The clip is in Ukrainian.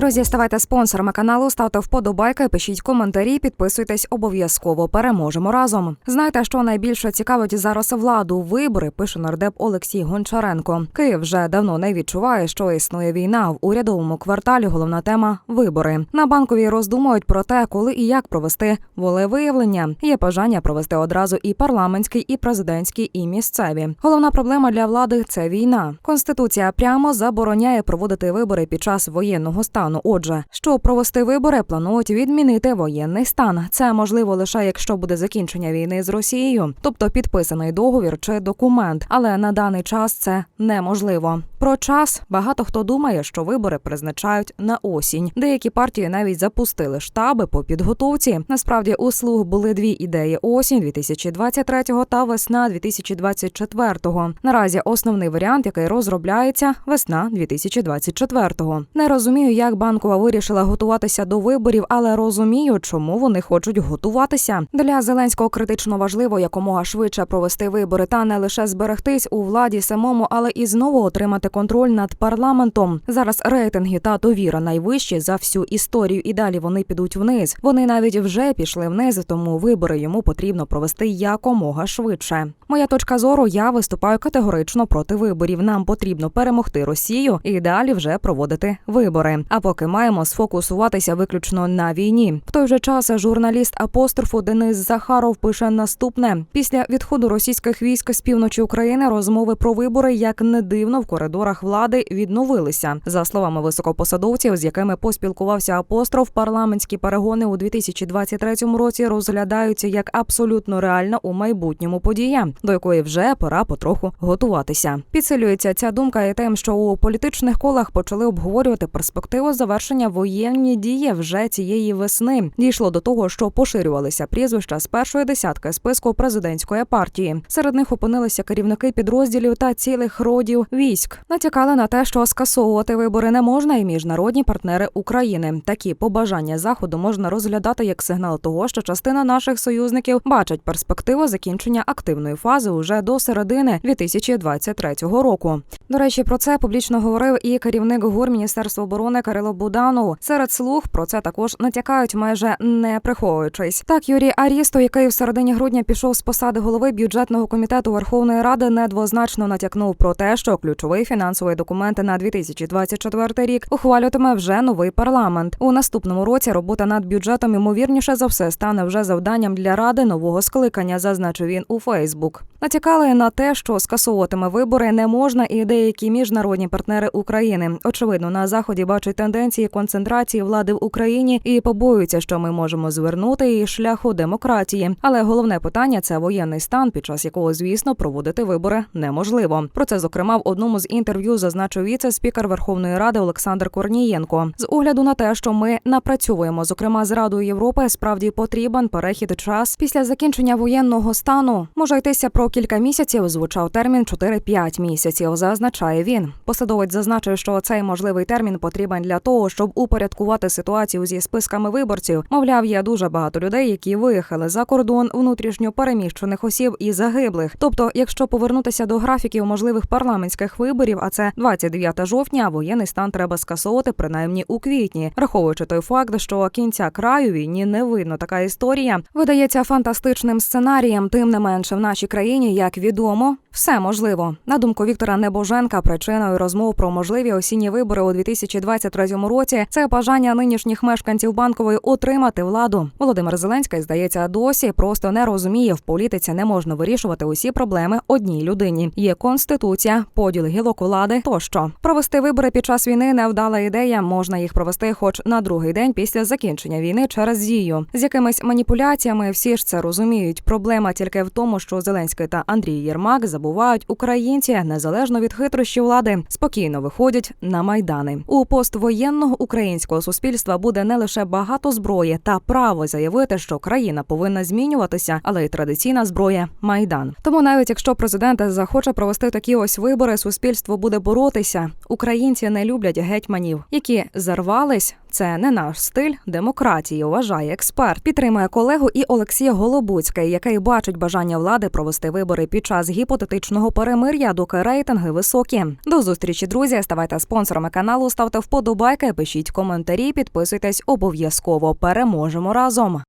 Друзі, ставайте спонсорами каналу, ставте вподобайки, пишіть коментарі, підписуйтесь обов'язково. Переможемо разом. Знаєте, що найбільше цікавить зараз владу? Вибори пише нардеп Олексій Гончаренко. Київ вже давно не відчуває, що існує війна в урядовому кварталі. Головна тема вибори. На банковій роздумують про те, коли і як провести волевиявлення. Є бажання провести одразу і парламентські, і президентські, і місцеві. Головна проблема для влади це війна. Конституція прямо забороняє проводити вибори під час воєнного стану. Отже, щоб провести вибори, планують відмінити воєнний стан. Це можливо лише якщо буде закінчення війни з Росією, тобто підписаний договір чи документ. Але на даний час це неможливо. Про час багато хто думає, що вибори призначають на осінь. Деякі партії навіть запустили штаби по підготовці. Насправді у слуг були дві ідеї: осінь 2023 та весна 2024. Наразі основний варіант, який розробляється, весна 2024. Не розумію, як банкова вирішила готуватися до виборів, але розумію, чому вони хочуть готуватися. Для Зеленського критично важливо якомога швидше провести вибори та не лише зберегтись у владі самому, але і знову отримати контроль над парламентом. Зараз рейтинги та довіра найвищі за всю історію, і далі вони підуть вниз. Вони навіть вже пішли вниз, тому вибори йому потрібно провести якомога швидше. Моя точка зору: я виступаю категорично проти виборів. Нам потрібно перемогти Росію і далі вже проводити вибори. А поки маємо сфокусуватися виключно на війні. В той же час журналіст апострофу Денис Захаров пише наступне: після відходу російських військ з півночі України розмови про вибори, як не дивно, в коридорах влади відновилися. За словами високопосадовців, з якими поспілкувався апостроф, парламентські перегони у 2023 році розглядаються як абсолютно реальна у майбутньому подія, до якої вже пора потроху готуватися. Підсилюється ця думка і тим, що у політичних колах почали обговорювати перспективу завершення воєнні дії вже цієї весни. Дійшло до того, що поширювалися прізвища з першої десятки списку президентської партії. Серед них опинилися керівники підрозділів та цілих родів військ. Натякали на те, що скасовувати вибори не можна, і міжнародні партнери України. Такі побажання заходу можна розглядати як сигнал того, що частина наших союзників бачить перспективу закінчення активної фази уже до середини 2023 року. До речі, про це публічно говорив і керівник ГУР Міністерства оборони Кирило Буданов. Серед слуг про це також натякають, майже не приховуючись. Так, Юрій Арісто, який в середині грудня пішов з посади голови бюджетного комітету Верховної Ради, недвозначно натякнув про те, що ключовий фінансовий документ на 2024 рік ухвалюватиме вже новий парламент. У наступному році робота над бюджетом ймовірніше за все стане вже завданням для ради нового скликання, зазначив він у Фейсбук. Натякали на те, що скасовуватиме вибори не можна, і деякі міжнародні партнери України. Очевидно, на заході бачать тенденції концентрації влади в Україні і побоюються, що ми можемо звернути її шляху демократії. Але головне питання це воєнний стан, під час якого, звісно, проводити вибори неможливо. Про це зокрема в одному з інтерв'ю зазначив віце-спікер Верховної Ради Олександр Корнієнко. З огляду на те, що ми напрацьовуємо, зокрема з Радою Європи, справді потрібен перехід час після закінчення воєнного стану. Може йтися про кілька місяців. Звучав термін 4-5 місяців. Зазначає він. Посадовець зазначив, що цей можливий термін потрібен для того, щоб упорядкувати ситуацію зі списками виборців. Мовляв, є дуже багато людей, які виїхали за кордон внутрішньо переміщених осіб і загиблих. Тобто, якщо повернутися до графіків можливих парламентських виборів, а це 29 жовтня, воєнний стан треба скасовувати принаймні у квітні, враховуючи той факт, що кінця краю війні не видно. Така історія видається фантастичним сценарієм. Тим не менше, в нашій країні, як відомо, все можливо. На думку Віктора Небоженка, причиною розмов про можливі осінні вибори у 2023 році це бажання нинішніх мешканців банкової отримати владу. Володимир Зеленський здається досі просто не розуміє, в політиці не можна вирішувати усі проблеми одній людині. Є конституція, поділ гілок влади тощо. Провести вибори під час війни невдала ідея. Можна їх провести, хоч на другий день після закінчення війни через дію. З якимись маніпуляціями всі ж це розуміють. Проблема тільки в тому, що Зеленський та Андрій Єрмак забувають українці незалежно від хитрощів влади, спокійно виходять на майдани. У поствоєнного українського суспільства буде не лише багато зброї та право заявити, що країна повинна змінюватися, але й традиційна зброя майдан. Тому навіть якщо президент захоче провести такі ось вибори, суспільство буде боротися. Українці не люблять гетьманів, які зарвались Це не наш стиль демократії, вважає експерт. Підтримує колегу і Олексій Голобуцький, який бачить бажання влади провести вибори під час гіпотетичного перемир'я, доки рейтинги високі. До зустрічі, друзі. Ставайте спонсорами каналу, ставте вподобайки, пишіть коментарі, підписуйтесь обов'язково. Переможемо разом.